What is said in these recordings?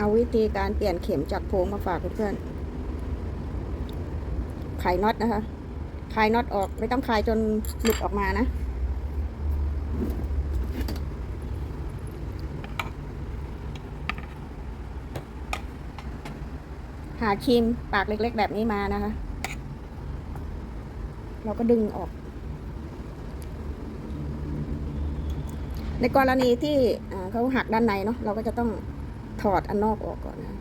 เอาวิธีการเปลี่ยนเข็มจากโพงมาฝากเพื่อนๆไขน็อตนะคะคลายน็อตออก ไม่ต้องคลายจนหลุดออกมานะ หาครีมปากเล็กๆ แบบนี้มานะคะ เราก็ดึงออก ในกรณีที่เขาหักด้านในเนาะเราก็จะต้อง ถอดอันนอกออกก่อนนะ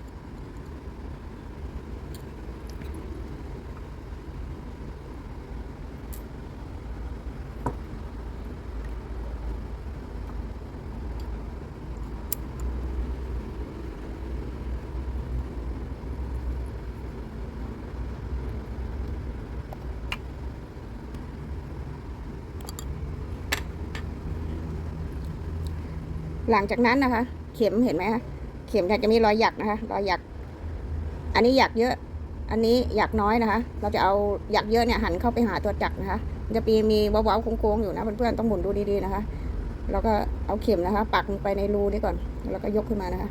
หลังจากนั้นนะคะ เข็มเห็นไหมคะ เข็มจะมีรอยหยักนะคะ รอยหยัก อันนี้หยักเยอะ อันนี้หยักน้อยนะคะ เราจะเอาหยักเยอะเนี่ยหันเข้าไปหาตัวจักรนะคะ จะมีมีเว้าวๆโค้งๆอยู่นะเพื่อนๆต้องหมุนดูดีๆนะคะ แล้วก็เอาเข็มนะคะ ปักลงไปในรูนี้ก่อน แล้วก็ยกขึ้นมานะคะ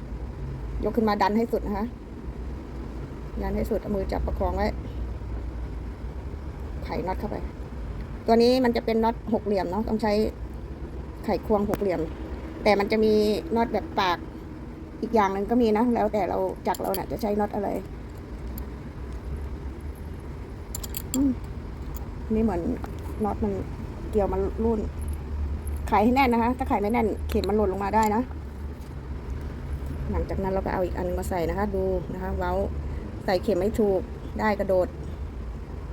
ยกขึ้นมาดันให้สุดนะคะ ดันให้สุดเอามือจับประคองไว้ ไขน็อตเข้าไป ตัวนี้มันจะเป็นน็อตหกเหลี่ยมเนาะ ต้องใช้ไขควงหกเหลี่ยม แต่มันจะมีน็อตแบบปาก อีกอย่างหนึ่งก็มีนะ แล้วแต่เราจักรเราเนี่ยจะใช้น็อตอะไรนี่เหมือนน็อตมันเกี่ยวมันรุ่นไขให้แน่นนะคะ ถ้าไขไม่แน่นเข็มมันหล่นลงมาได้นะ หลังจากนั้นเราก็เอาอีกอันมาใส่นะคะ ดูนะคะ เว้าใส่เข็มไม่ถูกได้กระโดด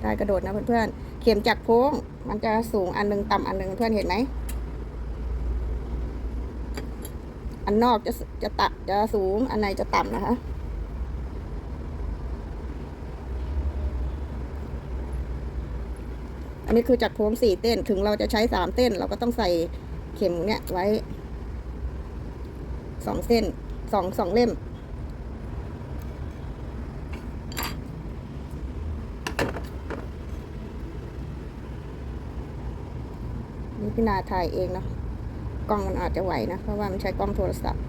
ได้กระโดดนะเพื่อนๆเข็มจักรโค้งมันจะสูงอันหนึงต่ำอันหนึงเพื่อนเห็นไหม อันนอกจะจะตัจะสูง อันในจะต่ำนะคะ อันนี้คือจักรโค้งสี่เต้น ถึงเราจะใช้สามเต้น เราก็ต้องใส่เข็มเนี่ยไว้สองเส้นสองสองเล่ม นี่พี่นาถ่ายเองเนาะ กล้องมันอาจจะไหวนะ เพราะว่ามันใช้กล้องโทรศัพท์